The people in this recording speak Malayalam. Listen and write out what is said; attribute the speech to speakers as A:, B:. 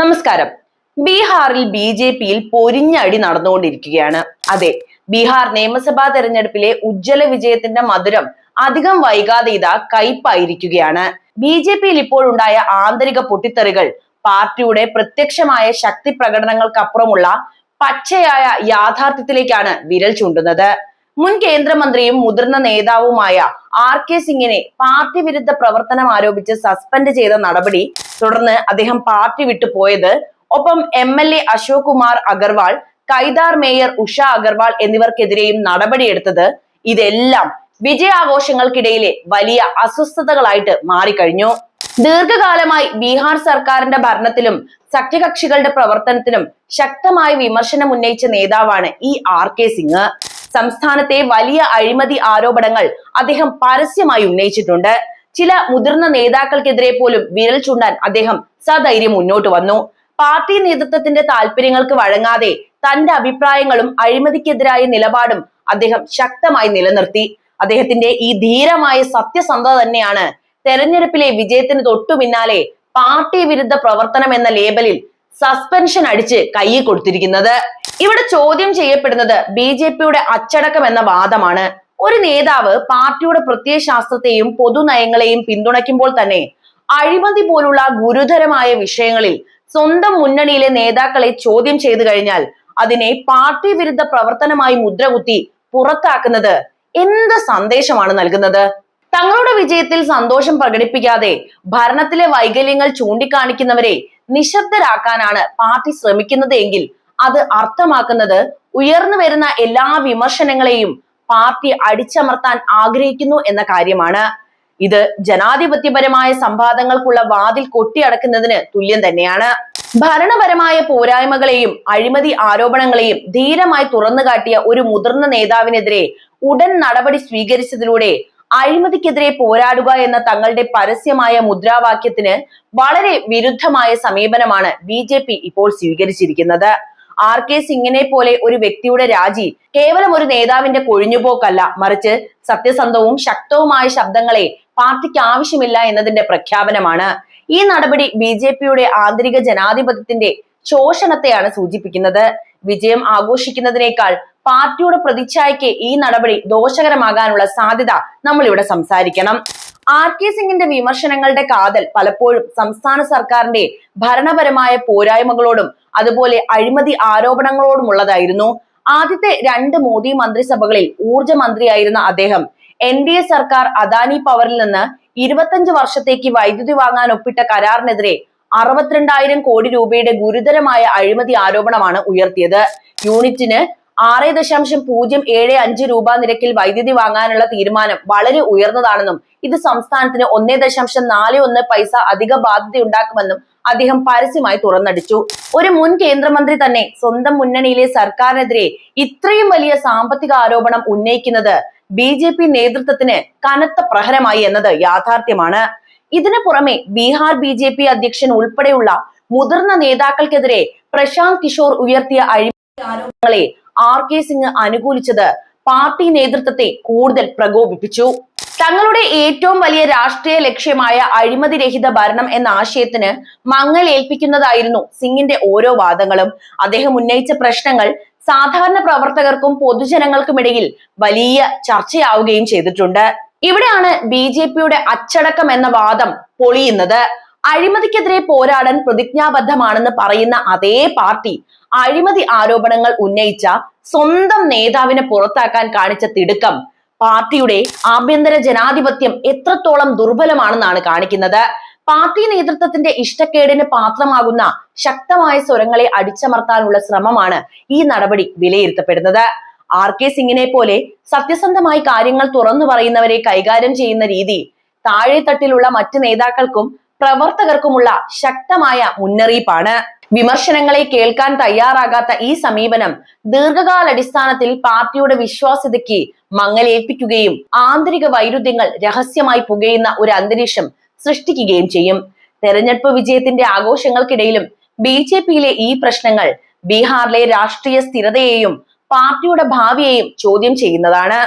A: നമസ്കാരം. ബീഹാറിൽ ബി ജെ പിയിൽ പൊരിഞ്ഞടി നടന്നുകൊണ്ടിരിക്കുകയാണ്. അതെ ബീഹാർ നിയമസഭാ തെരഞ്ഞെടുപ്പിലെ ഉജ്ജ്വല വിജയത്തിന്റെ മധുരം അധികം വൈകാതെ ഇതാ കയ്പായിരിക്കുകയാണ്. ബി ജെ പിയിൽ ഇപ്പോഴുണ്ടായ ആന്തരിക പൊട്ടിത്തെറികൾ പാർട്ടിയുടെ പ്രത്യക്ഷമായ ശക്തി പ്രകടനങ്ങൾക്കപ്പുറമുള്ള പച്ചയായ യാഥാർത്ഥ്യത്തിലേക്കാണ് വിരൽ ചൂണ്ടുന്നത്. മുൻ കേന്ദ്രമന്ത്രിയും മുതിർന്ന നേതാവുമായ ആർ കെ സിംഗിനെ പാർട്ടി വിരുദ്ധ പ്രവർത്തനം ആരോപിച്ച് സസ്പെൻഡ് ചെയ്ത നടപടി തുടർന്ന് അദ്ദേഹം പാർട്ടി വിട്ടു പോയത്. ഒപ്പം M L A Ashok Kumar Agarwal കൈദാർ mayor Usha Agarwal എന്നിവർക്കെതിരെയും നടപടിയെടുത്തത്. ഇതെല്ലാം വിജയാഘോഷങ്ങൾക്കിടയിലെ വലിയ അസ്വസ്ഥതകളായിട്ട് മാറിക്കഴിഞ്ഞു. ദീർഘകാലമായി ബീഹാർ സർക്കാരിന്റെ ഭരണത്തിലും സഖ്യകക്ഷികളുടെ പ്രവർത്തനത്തിലും ശക്തമായ വിമർശനം ഉന്നയിച്ച നേതാവാണ് ഈ ആർ കെ സിംഗ്. സംസ്ഥാനത്തെ വലിയ അഴിമതി ആരോപണങ്ങൾ അദ്ദേഹം പരസ്യമായി ഉന്നയിച്ചിട്ടുണ്ട്. ചില മുതിർന്ന നേതാക്കൾക്കെതിരെ പോലും വിരൽ ചൂണ്ടാൻ അദ്ദേഹം സധൈര്യം മുന്നോട്ട് വന്നു. പാർട്ടി നേതൃത്വത്തിന്റെ താല്പര്യങ്ങൾക്ക് വഴങ്ങാതെ തന്റെ അഭിപ്രായങ്ങളും അഴിമതിക്കെതിരായ നിലപാടും അദ്ദേഹം ശക്തമായി നിലനിർത്തി. അദ്ദേഹത്തിന്റെ ഈ ധീരമായ സത്യസന്ധത തന്നെയാണ് തെരഞ്ഞെടുപ്പിലെ വിജയത്തിന് തൊട്ടു പിന്നാലെ പാർട്ടി വിരുദ്ധ പ്രവർത്തനം എന്ന ലേബലിൽ സസ്പെൻഷൻ അടിച്ച് കൈ കൊടുത്തിരിക്കുന്നത്. ഇവിടെ ചോദ്യം ചെയ്യപ്പെടുന്നത് ബി ജെ പിയുടെ അച്ചടക്കം എന്ന വാദമാണ്. ഒരു നേതാവ് പാർട്ടിയുടെ പ്രത്യയശാസ്ത്രത്തെയും പൊതുനയങ്ങളെയും പിന്തുണയ്ക്കുമ്പോൾ തന്നെ അഴിമതി പോലുള്ള ഗുരുതരമായ വിഷയങ്ങളിൽ സ്വന്തം മുന്നണിയിലെ നേതാക്കളെ ചോദ്യം ചെയ്തു കഴിഞ്ഞാൽ അതിനെ പാർട്ടി വിരുദ്ധ പ്രവർത്തനമായി മുദ്രകുത്തി പുറത്താക്കുന്നത് എന്ത് സന്ദേശമാണ് നൽകുന്നത്? തങ്ങളുടെ വിജയത്തിൽ സന്തോഷം പ്രകടിപ്പിക്കാതെ ഭരണത്തിലെ വൈകല്യങ്ങൾ ചൂണ്ടിക്കാണിക്കുന്നവരെ നിശബ്ദരാക്കാനാണ് പാർട്ടി ശ്രമിക്കുന്നത് എങ്കിൽ അത് അർത്ഥമാക്കുന്നത് ഉയർന്നു വരുന്ന എല്ലാ വിമർശനങ്ങളെയും പാർട്ടി അടിച്ചമർത്താൻ ആഗ്രഹിക്കുന്നു എന്ന കാര്യമാണ്. ഇത് ജനാധിപത്യപരമായ സംവാദങ്ങൾക്കുള്ള വാതിൽ കൊട്ടിയടക്കുന്നതിന് തുല്യം തന്നെയാണ്. ഭരണപരമായ പോരായ്മകളെയും അഴിമതി ആരോപണങ്ങളെയും ധീരമായി തുറന്നുകാട്ടിയ ഒരു മുതിർന്ന നേതാവിനെതിരെ ഉടൻ നടപടി സ്വീകരിച്ചതിലൂടെ അഴിമതിക്കെതിരെ പോരാടുക എന്ന തങ്ങളുടെ പരസ്യമായ മുദ്രാവാക്യത്തിന് വളരെ വിരുദ്ധമായ സമീപനമാണ് ബി ഇപ്പോൾ സ്വീകരിച്ചിരിക്കുന്നത്. ആർ കെ സിംഗിനെ പോലെ ഒരു വ്യക്തിയുടെ രാജി കേവലം ഒരു നേതാവിന്റെ കൊഴിഞ്ഞുപോക്കല്ല. മറിച്ച് സത്യസന്ധവും ശക്തവുമായ ശബ്ദങ്ങളെ പാർട്ടിക്ക് ആവശ്യമില്ല എന്നതിന്റെ പ്രഖ്യാപനമാണ്. ഈ നടപടി ബി ജെ പിയുടെ ആന്തരിക ജനാധിപത്യത്തിന്റെ ശോഷണത്തെയാണ് സൂചിപ്പിക്കുന്നത്. വിജയം ആഘോഷിക്കുന്നതിനേക്കാൾ പാർട്ടിയുടെ പ്രതിച്ഛായയ്ക്ക് ഈ നടപടി ദോഷകരമാകാനുള്ള സാധ്യത നമ്മൾ ഇവിടെ സംസാരിക്കണം. ആർ കെ സിംഗിന്റെ വിമർശനങ്ങളുടെ കാതൽ പലപ്പോഴും സംസ്ഥാന സർക്കാരിന്റെ ഭരണപരമായ പോരായ്മകളോടും അതുപോലെ അഴിമതി ആരോപണങ്ങളോടുമുള്ളതായിരുന്നു ആദ്യത്തെ രണ്ട് മോദി മന്ത്രിസഭകളിൽ ഊർജ മന്ത്രിയായിരുന്ന അദ്ദേഹം എൻ ഡി എ സർക്കാർ അദാനി പവറിൽ നിന്ന് ഇരുപത്തഞ്ച് വർഷത്തേക്ക് വൈദ്യുതി വാങ്ങാൻ ഒപ്പിട്ട കരാറിനെതിരെ അറുപത്തിരണ്ടായിരം കോടി രൂപയുടെ ഗുരുതരമായ അഴിമതി ആരോപണമാണ് ഉയർത്തിയത്. യൂണിറ്റിന് ആറ് ദശാംശം പൂജ്യം ഏഴ് അഞ്ച് രൂപ നിരക്കിൽ വൈദ്യുതി വാങ്ങാനുള്ള തീരുമാനം വളരെ ഉയർന്നതാണെന്നും ഇത് സംസ്ഥാനത്തിന് ഒന്നേ ദശാംശം നാല് ഒന്ന് പൈസ അധിക ബാധ്യത ഉണ്ടാക്കുമെന്നും അദ്ദേഹം പരസ്യമായി തുറന്നടിച്ചു. ഒരു മുൻ കേന്ദ്രമന്ത്രി തന്നെ സ്വന്തം മുന്നണിയിലെ സർക്കാരിനെതിരെ ഇത്രയും വലിയ സാമ്പത്തിക ആരോപണം ഉന്നയിക്കുന്നത് ബി ജെ പി നേതൃത്വത്തിന് കനത്ത പ്രഹരമായി എന്നത് യാഥാർത്ഥ്യമാണ്. ഇതിനു പുറമെ ബീഹാർ ബി ജെ പി അധ്യക്ഷൻ ഉൾപ്പെടെയുള്ള മുതിർന്ന നേതാക്കൾക്കെതിരെ പ്രശാന്ത് കിഷോർ ഉയർത്തിയ അഴിമതി ആരോപണങ്ങളെ ആർ കെ സിംഗ് അനുകൂലിച്ചത് പാർട്ടി നേതൃത്വത്തെ കൂടുതൽ പ്രകോപിപ്പിച്ചു. തങ്ങളുടെ ഏറ്റവും വലിയ രാഷ്ട്രീയ ലക്ഷ്യമായ അഴിമതി രഹിത ഭരണം എന്ന ആശയത്തിന് മങ്ങലേൽപ്പിക്കുന്നതായിരുന്നു സിംഗിന്റെ ഓരോ വാദങ്ങളും. അദ്ദേഹം ഉന്നയിച്ച പ്രശ്നങ്ങൾ സാധാരണ പ്രവർത്തകർക്കും പൊതുജനങ്ങൾക്കുമിടയിൽ വലിയ ചർച്ചയാവുകയും ചെയ്തിട്ടുണ്ട്. ഇവിടെയാണ് ബി ജെ പിയുടെ അച്ചടക്കം എന്ന വാദം പൊളിയുന്നത്. അഴിമതിക്കെതിരെ പോരാടാൻ പ്രതിജ്ഞാബദ്ധമാണെന്ന് പറയുന്ന അതേ പാർട്ടി അഴിമതി ആരോപണങ്ങൾ ഉന്നയിച്ച സ്വന്തം നേതാവിനെ പുറത്താക്കാൻ കാണിച്ച തിടുക്കം പാർട്ടിയുടെ ആഭ്യന്തര ജനാധിപത്യം എത്രത്തോളം ദുർബലമാണെന്നാണ് കാണിക്കുന്നത്. പാർട്ടി നേതൃത്വത്തിന്റെ ഇഷ്ടക്കേടിന് പാത്രമാകുന്ന ശക്തമായ സ്വരങ്ങളെ അടിച്ചമർത്താനുള്ള ശ്രമമാണ് ഈ നടപടി വിലയിരുത്തപ്പെടുന്നത്. ആർ കെ സിംഗിനെ പോലെ സത്യസന്ധമായി കാര്യങ്ങൾ തുറന്നു പറയുന്നവരെ കൈകാര്യം ചെയ്യുന്ന രീതി താഴെത്തട്ടിലുള്ള മറ്റ് നേതാക്കൾക്കും പ്രവർത്തകർക്കുമുള്ള ശക്തമായ മുന്നറിയിപ്പാണ്. വിമർശനങ്ങളെ കേൾക്കാൻ തയ്യാറാകാത്ത ഈ സമീപനം ദീർഘകാലാടിസ്ഥാനത്തിൽ പാർട്ടിയുടെ വിശ്വാസ്യതയ്ക്ക് മങ്ങലേൽപ്പിക്കുകയും ആന്തരിക വൈരുദ്ധ്യങ്ങൾ രഹസ്യമായി പുകയുന്ന ഒരു അന്തരീക്ഷം സൃഷ്ടിക്കുകയും ചെയ്യും. തെരഞ്ഞെടുപ്പ് വിജയത്തിന്റെ ആഘോഷങ്ങൾക്കിടയിലും ബി ജെ പിയിലെ ഈ പ്രശ്നങ്ങൾ ബീഹാറിലെ രാഷ്ട്രീയ സ്ഥിരതയെയും പാർട്ടിയുടെ ഭാവിയെയും ചോദ്യം ചെയ്യുന്നതാണ്.